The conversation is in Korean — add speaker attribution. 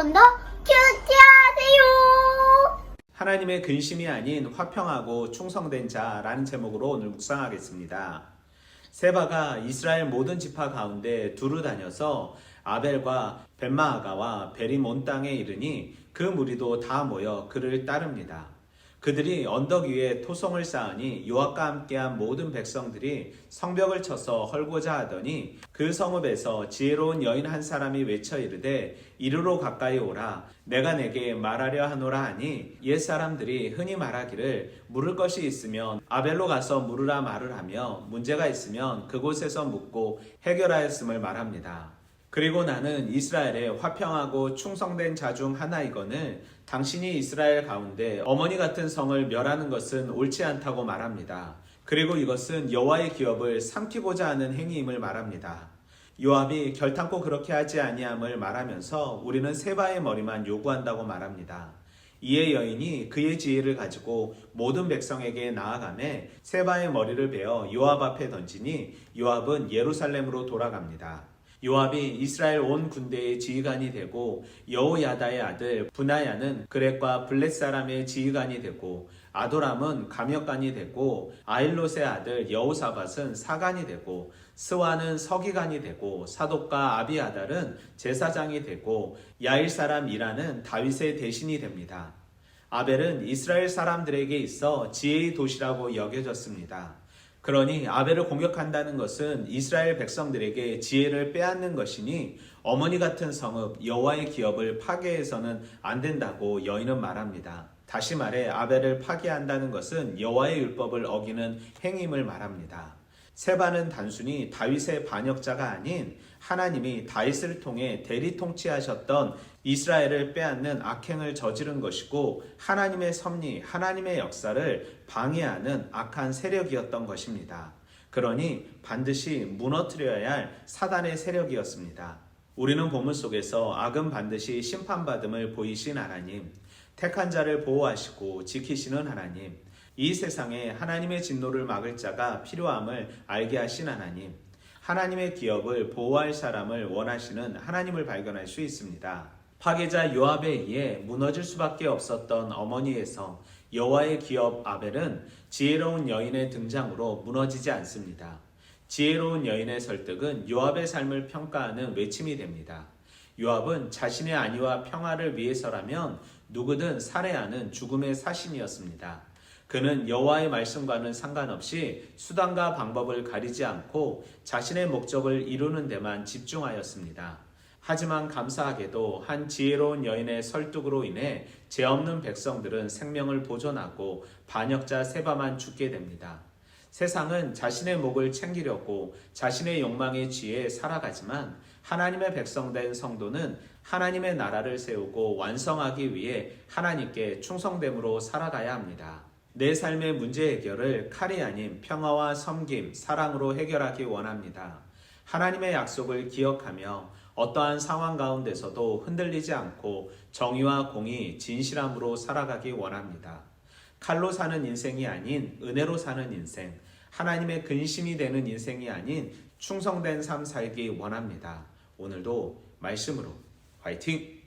Speaker 1: 번더 큐티하세요.
Speaker 2: 하나님의 근심이 아닌 화평하고 충성된 자라는 제목으로 오늘 묵상하겠습니다. 세바가 이스라엘 모든 지파 가운데 두루 다녀서 아벨과 벤마아가와 베리몬 땅에 이르니 그 무리도 다 모여 그를 따릅니다. 그들이 언덕 위에 토성을 쌓으니 요압과 함께한 모든 백성들이 성벽을 쳐서 헐고자 하더니 그 성읍에서 지혜로운 여인 한 사람이 외쳐 이르되 이르로 가까이 오라 내가 내게 말하려 하노라 하니 옛 사람들이 흔히 말하기를 물을 것이 있으면 아벨로 가서 물으라 말을 하며 문제가 있으면 그곳에서 묻고 해결하였음을 말합니다. 그리고 나는 이스라엘의 화평하고 충성된 자 중 하나이거늘 당신이 이스라엘 가운데 어머니 같은 성을 멸하는 것은 옳지 않다고 말합니다. 그리고 이것은 여호와의 기업을 삼키고자 하는 행위임을 말합니다. 요압이 결탄코 그렇게 하지 아니함을 말하면서 우리는 세바의 머리만 요구한다고 말합니다. 이에 여인이 그의 지혜를 가지고 모든 백성에게 나아가매 세바의 머리를 베어 요압 앞에 던지니 요압은 예루살렘으로 돌아갑니다. 요압이 이스라엘 온 군대의 지휘관이 되고 여호야다의 아들 분하야는 그렛과 블렛 사람의 지휘관이 되고 아도람은 감역관이 되고 아일롯의 아들 여호사밧은 사관이 되고 스와는 서기관이 되고 사독과 아비아달은 제사장이 되고 야일 사람 이라는 다윗의 대신이 됩니다. 아벨은 이스라엘 사람들에게 있어 지혜의 도시라고 여겨졌습니다. 그러니 아벨을 공격한다는 것은 이스라엘 백성들에게 지혜를 빼앗는 것이니 어머니 같은 성읍 여호와의 기업을 파괴해서는 안 된다고 여인은 말합니다. 다시 말해 아벨을 파괴한다는 것은 여호와의 율법을 어기는 행임을 말합니다. 세바는 단순히 다윗의 반역자가 아닌 하나님이 다윗을 통해 대리 통치하셨던 이스라엘을 빼앗는 악행을 저지른 것이고 하나님의 섭리, 하나님의 역사를 방해하는 악한 세력이었던 것입니다. 그러니 반드시 무너뜨려야 할 사단의 세력이었습니다. 우리는 본문 속에서 악은 반드시 심판받음을 보이신 하나님, 택한 자를 보호하시고 지키시는 하나님, 이 세상에 하나님의 진노를 막을 자가 필요함을 알게 하신 하나님, 하나님의 기업을 보호할 사람을 원하시는 하나님을 발견할 수 있습니다. 파괴자 요압에 의해 무너질 수밖에 없었던 어머니에서 여호와의 기업 아벨은 지혜로운 여인의 등장으로 무너지지 않습니다. 지혜로운 여인의 설득은 요압의 삶을 평가하는 외침이 됩니다. 요압은 자신의 안위와 평화를 위해서라면 누구든 살해하는 죽음의 사신이었습니다. 그는 여호와의 말씀과는 상관없이 수단과 방법을 가리지 않고 자신의 목적을 이루는 데만 집중하였습니다. 하지만 감사하게도 한 지혜로운 여인의 설득으로 인해 죄 없는 백성들은 생명을 보존하고 반역자 세바만 죽게 됩니다. 세상은 자신의 목을 챙기려고 자신의 욕망에 지혜 살아가지만 하나님의 백성된 성도는 하나님의 나라를 세우고 완성하기 위해 하나님께 충성됨으로 살아가야 합니다. 내 삶의 문제 해결을 칼이 아닌 평화와 섬김, 사랑으로 해결하기 원합니다. 하나님의 약속을 기억하며 어떠한 상황 가운데서도 흔들리지 않고 정의와 공의, 진실함으로 살아가기 원합니다. 칼로 사는 인생이 아닌 은혜로 사는 인생, 하나님의 근심이 되는 인생이 아닌 충성된 삶 살기 원합니다. 오늘도 말씀으로 화이팅!